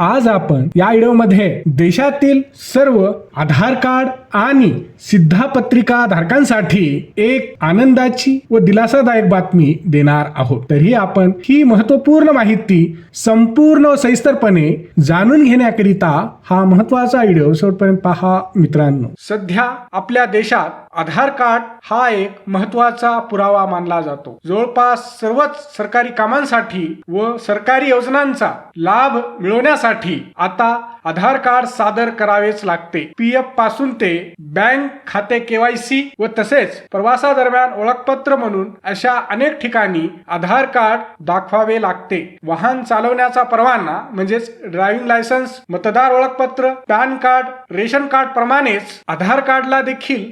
आज आपण या व्हिडिओमध्ये देशातील सर्व आधार कार्ड आणि सिद्धापत्रिका धारकांसाठी एक आनंदाची व दिलासादायक बातमी देणार आहोत. तरी आपण ही महत्त्वपूर्ण माहिती संपूर्ण व सविस्तरपणे जाणून घेण्याकरिता हा महत्त्वाचा व्हिडिओ शेवटपर्यंत पहा मित्रांनो. सध्या आपल्या देशात आधार कार्ड हा एक महत्त्वाचा पुरावा मानला जातो. जवळपास सर्वच सरकारी कामांसाठी व सरकारी योजनांचा लाभ मिळवण्यासाठी आता आधार कार्ड सादर करावेच लागते. पी एफपासून ते बँक खाते केवायसी व तसेच प्रवासादरम्यान ओळखपत्र म्हणून अशा अनेक ठिकाणी आधार कार्ड दाखवावे लागते. वाहन चालवण्याचा परवाना म्हणजेच ड्रायव्हिंग लायसन्स मतदार ओळखपत्र पॅन कार्ड रेशन कार्ड प्रमाणेच आधार कार्डला देखील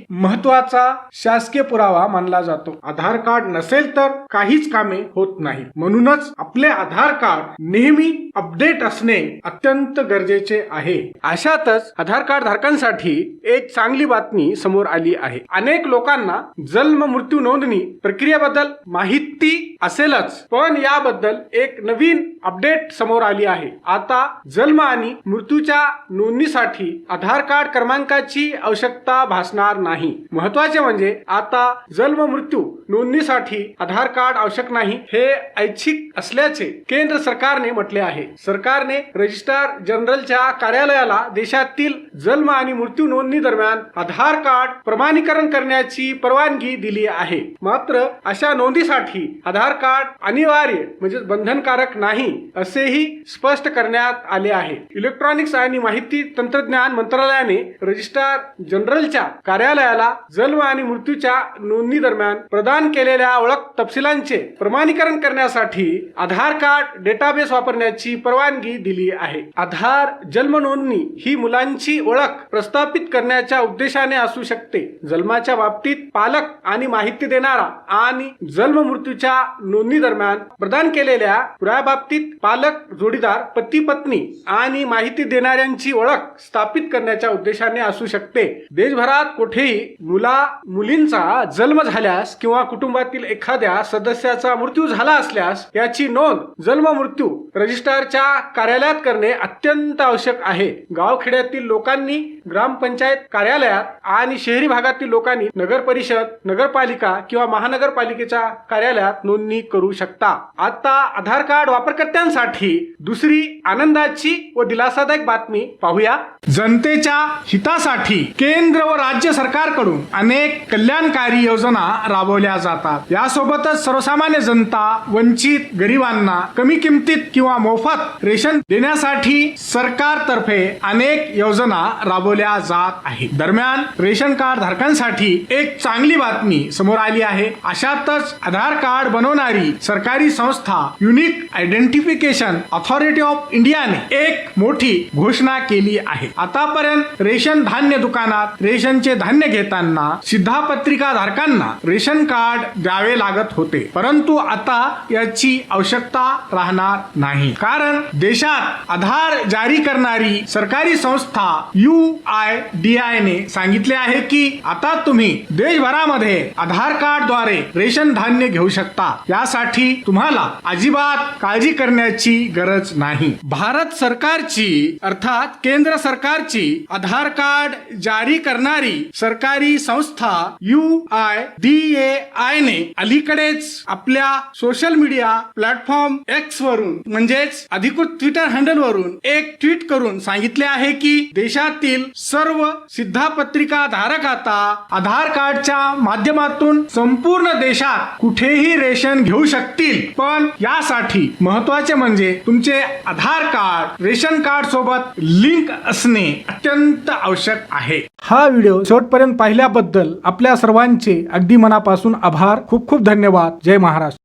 महत्त्वाचा शासकीय पुरावा मानला जातो. आधार कार्ड नसेल तर काहीच कामे होत नाही. म्हणूनच आपले आधार कार्ड नेहमी अपडेट असणे अत्यंत गरजेचे आहे. अशातच आधार कार्ड धारकांसाठी एक चांगली बातमी समोर आली आहे. अनेक लोकांना जन्म मृत्यू नोंदणी प्रक्रियेबद्दल माहिती असेलच पण याबद्दल एक नवीन अपडेट समोर आली आहे. आता जन्म आणि मृत्यूच्या नोंदणीसाठी आधार कार्ड क्रमांकाची आवश्यकता भासणार नाही. महत्त्वाचे म्हणजे आता जन्म मृत्यू नोंदणीसाठी आधार कार्ड आवश्यक नाही हे ऐच्छिक असल्याचे केंद्र सरकारने म्हटले आहे. सरकारने रजिस्ट्रार जनरलच्या कार्यालयाला देशातील जन्म आणि मृत्यू नोंदणी दरम्यान आधार कार्ड प्रमाणीकरण करण्याची परवानगी दिली आहे. मात्र अशा नोंदीसाठी आधार कार्ड अनिवार्य म्हणजे बंधनकारक नाही असेही स्पष्ट करण्यात आले आहे. इलेक्ट्रॉनिक्स आणि माहिती तंत्रज्ञान मंत्रालयाने रजिस्ट्रार जनरलच्या कार्यालयाला जन्म आणि मृत्यूच्या नोंदणी दरम्यान प्रदान केलेल्या ओळख तपशिलांचे प्रमाणीकरण करण्यासाठी आधार कार्ड डेटाबेस वापरण्याची परवानगी दिली आहे. आधार जन्म नोंदणी ही मुलांची ओळख प्रस्थापित करण्याच्या उद्देशाने असू शकते. जन्माच्या बाबतीत पालक आणि माहिती देणारा आणि जन्म मृत्यूच्या नोंदणी दरम्यान प्रदान केलेल्या पुराबाबतीत पालक जोडीदार पती पत्नी आणि माहिती देणाऱ्यांची ओळख स्थापित करण्याच्या उद्देशाने असू शकते. देशभरात कुठेही मुला मुलींचा जन्म झाल्यास किंवा कुटुंबातील एखाद्या सदस्याचा मृत्यू झाला असल्यास याची नोंद जन्म मृत्यू रजिस्ट्रारच्या कार्यालयात करणे अत्यंत आवश्यक आहे. गावखेड्यातील लोकांनी ग्रामपंचायत कार्यालयात आणि शहरी भागातील लोकांनी नगर परिषद नगरपालिका किंवा महानगरपालिकेच्या कार्यालयात नोंदणी करू शकता. आता आधार कार्ड वापरकर्त्यांसाठी दुसरी आनंदाची व दिलासादायक बातमी पाहूया. जनतेच्या हितासाठी केंद्र व राज्य सरकारकडून अनेक कल्याणकारी योजना राबवल्या जातात. यासोबतच सर्वसामान्य जनता वंचित गरिबांना कमी किमतीत किंवा मोफत रेशन देण्यासाठी सरकारतर्फे अनेक योजना राबवल्या जात आहेत. दरम्यान रेशन कार्ड धारकांसाठी एक चांगली बातमी समोर आली आहे. अशातच आधार कार्ड बनवणारी सरकारी संस्था युनिक आयडेंटिफिकेशन ऑथॉरिटी ऑफ इंडियाने एक मोठी घोषणा केली आहे. आतापर्यंत रेशन धान्य दुकानात रेशनचे धान्य घेताना सिद्धापत्रिका धारकांना रेशन कार्ड द्यावे लागत होते. परंतु आता याची आवश्यकता राहणार नाही. कारण देशात आधार जारी करणारी सरकारी संस्था यू आय डी आय ने सांगितले आहे की आता तुम्ही देशभरामध्ये आधार कार्डद्वारे रेशन धान्य घेऊ शकता. यासाठी तुम्हाला अजिबात काळजी करण्याची गरज नाही. भारत सरकारची अर्थात केंद्र सरकारची आधार कार्ड जारी करणारी सरकारी संस्था यू आय डी ए आयने अलीकडेच आपल्या सोशल मीडिया प्लॅटफॉर्म एक्स वरून म्हणजेच अधिकृत ट्विटर हँडल वरून एक ट्विट करून सांगितले आहे की देशातील सर्व सिद्धापत्रिका धारक आता आधार कार्डच्या माध्यमातून संपूर्ण देशात कुठेही रेशन घेऊ शकतील. पण यासाठी महत्त्वाचे म्हणजे तुमचे आधार कार्ड रेशन कार्ड सोबत लिंक असणे अत्यंत आवश्यक आहे. हा व्हिडिओ शेवटपर्यंत पाहिल्याबद्दल आपल्या सर्वांचे अगदी मनापासून आभार. खूप खूप धन्यवाद. जय महाराष्ट्र.